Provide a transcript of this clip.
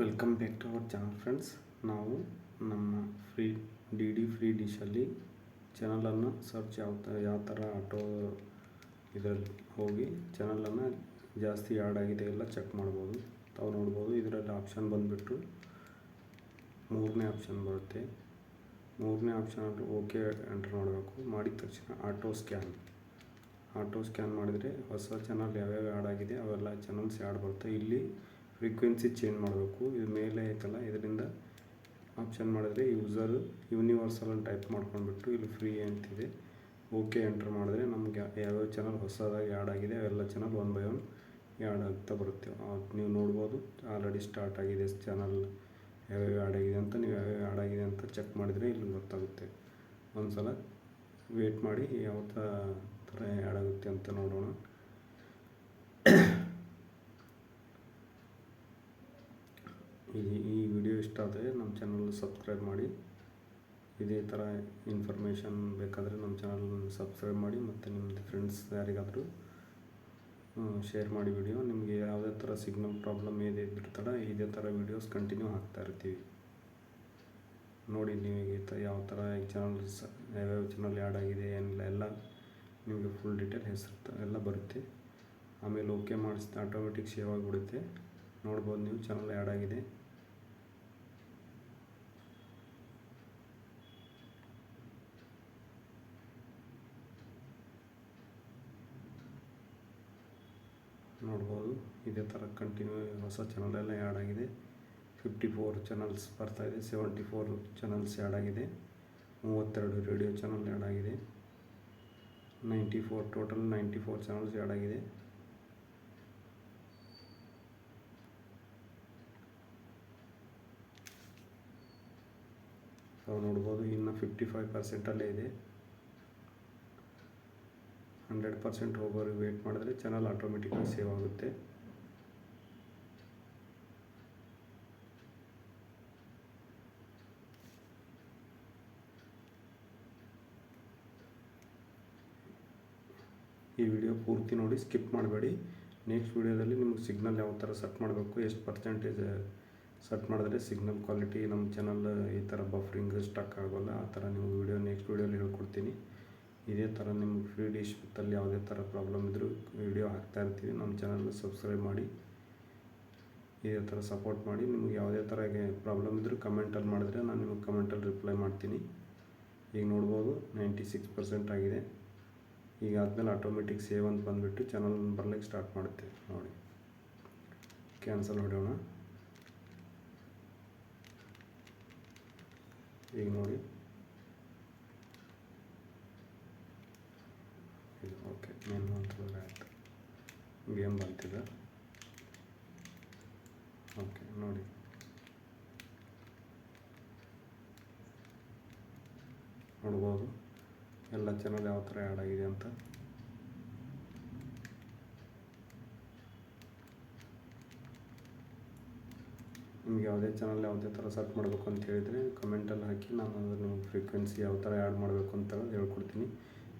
Welcome back to our channel friends ನಾವು ನಮ್ಮ free D D free ಡಿಶಲ್ಲಿ ಚಾನಲನ್ನು ಸರ್ಚ್ ಯಾವ ಥರ ಯಾವ ಥರ ಆಟೋ ಇದರಲ್ಲಿ ಹೋಗಿ ಚಾನಲನ್ನು ಜಾಸ್ತಿ ಆ್ಯಡ್ ಆಗಿದೆ ಎಲ್ಲ ಚೆಕ್ ಮಾಡ್ಬೋದು. ತಾವು ನೋಡ್ಬೋದು, ಇದರಲ್ಲಿ ಆಪ್ಷನ್ ಬಂದುಬಿಟ್ಟು ಮೂರನೇ ಆಪ್ಷನ್ ಬರುತ್ತೆ. ಮೂರನೇ ಆಪ್ಷನ್ ಓಕೆ ಎಂಟ್ರ್ ಮಾಡಬೇಕು. ಮಾಡಿದ ತಕ್ಷಣ ಆಟೋ ಸ್ಕ್ಯಾನ್ ಆಟೋ ಸ್ಕ್ಯಾನ್ ಮಾಡಿದರೆ ಹೊಸ ಚಾನಲ್ ಯಾವ್ಯಾವ ಆ್ಯಡ್ ಆಗಿದೆ ಅವೆಲ್ಲ ಚಾನಲ್ಸ್ ಆ್ಯಡ್ ಬರುತ್ತೆ. ಇಲ್ಲಿ ಫ್ರೀಕ್ವೆನ್ಸಿ ಚೇಂಜ್ ಮಾಡಬೇಕು. ಇದು ಮೇಲೆ ಐತಲ್ಲ, ಇದರಿಂದ ಆಪ್ಷನ್ ಮಾಡಿದ್ರೆ ಯೂಸರ್ ಯೂನಿವರ್ಸಲ್ ಅಂತ ಟೈಪ್ ಮಾಡ್ಕೊಂಡ್ಬಿಟ್ಟು ಇಲ್ಲಿ ಫ್ರೀ ಅಂತಿದೆ. ಓಕೆ ಎಂಟ್ರ್ ಮಾಡಿದ್ರೆ ನಮಗೆ ಯಾವ್ಯಾವ ಚಾನಲ್ ಹೊಸದಾಗಿ ಆ್ಯಡ್ ಆಗಿದೆ, ಅವೆಲ್ಲ channel one by one add ಆಗ್ತಾ ಬರುತ್ತೆ. ನೀವು ನೋಡ್ಬೋದು ಆಲ್ರೆಡಿ ಸ್ಟಾರ್ಟ್ ಆಗಿದೆ ಚಾನಲ್ ಯಾವ್ಯಾವ ಆ್ಯಡ್ ಆಗಿದೆ ಅಂತ, ನೀವು ಯಾವ್ಯಾವ ಆ್ಯಡ್ ಆಗಿದೆ ಅಂತ ಚೆಕ್ ಮಾಡಿದರೆ ಇಲ್ಲಿ ಗೊತ್ತಾಗುತ್ತೆ. ಒಂದು ಸಲ ವೇಟ್ ಮಾಡಿ ಯಾವ ಥರ ಆ್ಯಡ್ ಆಗುತ್ತೆ ಅಂತ ನೋಡೋಣ ಈ ಈ ವಿಡಿಯೋ ಇಷ್ಟ ಆದರೆ ನಮ್ಮ ಚಾನಲ್ ಸಬ್ಸ್ಕ್ರೈಬ್ ಮಾಡಿ. ಇದೇ ಥರ ಇನ್ಫಾರ್ಮೇಷನ್ ಬೇಕಾದರೆ ನಮ್ಮ ಚಾನಲ್ ಸಬ್ಸ್ಕ್ರೈಬ್ ಮಾಡಿ ಮತ್ತು ನಿಮ್ಮ ಫ್ರೆಂಡ್ಸ್ ಯಾರಿಗಾದರೂ ಶೇರ್ ಮಾಡಿ ವಿಡಿಯೋ ನಿಮಗೆ ಯಾವುದೇ ಥರ ಸಿಗ್ನಲ್ ಪ್ರಾಬ್ಲಮ್ ಏನೇ ಇದ್ದಿರ್ತಲ್ಲ, ಇದೇ ಥರ ವೀಡಿಯೋಸ್ ಕಂಟಿನ್ಯೂ ಹಾಕ್ತಾ ಇರ್ತೀವಿ. ನೋಡಿ ನಿಮಗೆ ಯಾವ ಥರ ಈ ಚಾನಲ್ ಯಾವ್ಯಾವ ಚಾನಲ್ ಆ್ಯಡ್ ಆಗಿದೆ, ಏನಿಲ್ಲ, ಎಲ್ಲ ನಿಮಗೆ ಫುಲ್ ಡೀಟೇಲ್ ಹೆಸರು ಎಲ್ಲ ಬರುತ್ತೆ. ಆಮೇಲೆ ಓಕೆ ಮಾಡಿಸಿದ ಆಟೋಮೆಟಿಕ್ ಸೇವ್ ಆಗಿಬಿಡುತ್ತೆ. ನೋಡ್ಬೋದು ನೀವು ಚಾನಲ್ ಆ್ಯಡ್ ಆಗಿದೆ. ನೋಡ್ಬೋದು. ಇದೇ ಥರ ಕಂಟಿನ್ಯೂ ಹೊಸ ಚಾನಲ್ ಎಲ್ಲ ಆ್ಯಡ್ ಆಗಿದೆ. ಫಿಫ್ಟಿ ಫೋರ್ ಚಾನಲ್ಸ್ ಬರ್ತಾಯಿದೆ ಸೆವೆಂಟಿ ಫೋರ್ ಚಾನಲ್ಸ್ ಆ್ಯಡ್ ಆಗಿದೆ. ಮೂವತ್ತೆರಡು ರೇಡಿಯೋ ಚಾನಲ್ ಆ್ಯಡ್ ಆಗಿದೆ. Ninety four total ninety four channels add ಆಗಿದೆ. ನಾವು ನೋಡ್ಬೋದು ಇನ್ನು ಫಿಫ್ಟಿ ಫೈವ್ ಪರ್ಸೆಂಟಲ್ಲೇ ಇದೆ. ಹಂಡ್ರೆಡ್ ಪರ್ಸೆಂಟ್ ಹೋಗೋರಿಗೆ ವೇಟ್ ಮಾಡಿದ್ರೆ ಚಾನಲ್ ಆಟೋಮೆಟಿಕಾಗಿ ಸೇವ್ ಆಗುತ್ತೆ. ಈ ವಿಡಿಯೋ ಪೂರ್ತಿ ನೋಡಿ ಸ್ಕಿಪ್ ಮಾಡಬೇಡಿ. ನೆಕ್ಸ್ಟ್ ವಿಡಿಯೋದಲ್ಲಿ ನಿಮಗೆ ಸಿಗ್ನಲ್ ಯಾವ ಥರ ಸೆಟ್ ಮಾಡಬೇಕು, ಎಷ್ಟು ಪರ್ಸೆಂಟೇಜ್ ಸೆಟ್ ಮಾಡಿದ್ರೆ ಸಿಗ್ನಲ್ ಕ್ವಾಲಿಟಿ ನಮ್ಮ ಚಾನಲ್ ಈ ಥರ ಬಫರಿಂಗ್ ಸ್ಟಕ್ ಆಗೋಲ್ಲ, ಆ ಥರ ನಿಮಗೆ ವಿಡಿಯೋ ನೆಕ್ಸ್ಟ್ ವಿಡಿಯೋಲಿ ಹೇಳ್ಕೊಡ್ತೀನಿ. ಇದೇ ಥರ ನಿಮ್ಗೆ ಫ್ರೀ ಡಿಶ್ ವಿತ್ತಲ್ಲಿ ಯಾವುದೇ ಥರ ಪ್ರಾಬ್ಲಮ್ ಇದ್ದರೂ ವಿಡಿಯೋ ಹಾಕ್ತಾ ಇರ್ತೀವಿ. ನಮ್ಮ ಚಾನಲ್ನ ಸಬ್ಸ್ಕ್ರೈಬ್ ಮಾಡಿ, ಇದೇ ಥರ ಸಪೋರ್ಟ್ ಮಾಡಿ. ನಿಮ್ಗೆ ಯಾವುದೇ ಥರ ಪ್ರಾಬ್ಲಮ್ ಇದ್ದರೂ ಕಮೆಂಟಲ್ಲಿ ಮಾಡಿದ್ರೆ ನಾನು ನಿಮಗೆ ಕಮೆಂಟಲ್ಲಿ ರಿಪ್ಲೈ ಮಾಡ್ತೀನಿ. ಈಗ ನೋಡ್ಬೋದು ನೈಂಟಿ ಸಿಕ್ಸ್ ಪರ್ಸೆಂಟ್ ಆಗಿದೆ. ಈಗ ಆದಮೇಲೆ ಆಟೋಮೆಟಿಕ್ ಸೇವ್ ಅಂತ ಬಂದುಬಿಟ್ಟು ಚಾನಲ್ ಬರ್ಲಿಕ್ಕೆ ಸ್ಟಾರ್ಟ್ ಮಾಡುತ್ತೆ ನೋಡಿ ಕ್ಯಾನ್ಸಲ್ ಹೊಡೆಯೋಣ ಈಗ ನೋಡಿ. ಇದು ಓಕೆ ಮೆನು ಅಂತ ಆಯಿತು. ಗೇಮ್ ಬರ್ತಿದೆ. ಓಕೆ, ನೋಡಿ. ನೋಡ್ಬೋದು. ಎಲ್ಲ ಚಾನಲ್ ಯಾವ ಥರ ಆ್ಯಡ್ ಆಗಿದೆ ಅಂತ. ನಿಮ್ಗೆ ಯಾವುದೇ ಚಾನಲ್ ಯಾವುದೇ ಥರ ಸರ್ಚ್ ಮಾಡಬೇಕು ಅಂತ ಹೇಳಿದರೆ ಕಮೆಂಟಲ್ಲಿ ಹಾಕಿ ನಾನು ಅದನ್ನು ಫ್ರೀಕ್ವೆನ್ಸಿ ಯಾವ ಥರ ಆ್ಯಡ್ ಮಾಡಬೇಕು ಅಂತ ಹೇಳ್ಕೊಡ್ತೀನಿ.